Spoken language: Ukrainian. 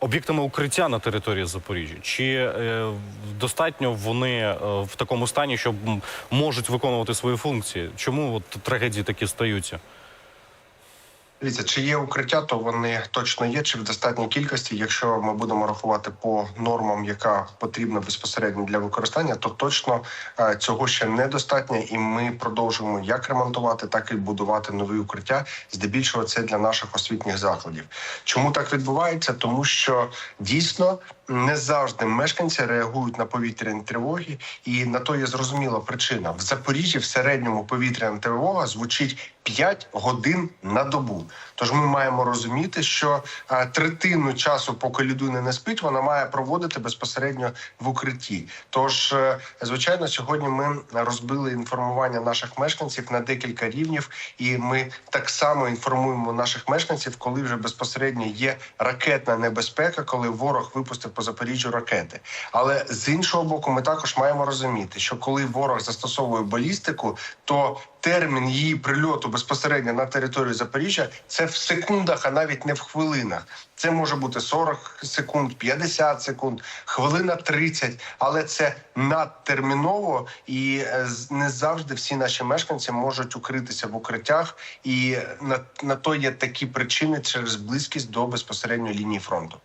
об'єктами укриття на території Запоріжжя? Чи е, достатньо вони е, в такому стані, що можуть виконувати свої функції? Чому от трагедії такі стаються? Дивіться, чи є укриття, то вони точно є, чи в достатній кількості. Якщо ми будемо рахувати по нормам, яка потрібна безпосередньо для використання, то точно е, цього ще недостатньо, і ми продовжуємо як ремонтувати, так і будувати нові укриття. Здебільшого це для наших освітніх закладів. Чому так відбувається? Тому що дійсно не завжди мешканці реагують на повітряні тривоги, і на то є зрозуміла причина. В Запоріжжі в середньому повітряна тривога звучить 5 годин на добу. Тож ми маємо розуміти, що е, третину часу, поки людина не спить, вона має проводити безпосередньо в укритті. Тож, е, звичайно, сьогодні ми розбили інформування наших мешканців на декілька рівнів, і ми так само інформуємо наших мешканців, коли вже безпосередньо є ракетна небезпека, коли ворог випустив по Запоріжжю ракети. Але з іншого боку, ми також маємо розуміти, що коли ворог застосовує балістику, то термін її прильоту безпосередньо на територію Запоріжжя це в секундах, а навіть не в хвилинах. Це може бути 40 секунд, 50 секунд, хвилина 30, але це надтерміново і е, не завжди всі наші мешканці можуть укритися в укриттях, і на, на то є такі причини через близькість до безпосередньо лінії фронту.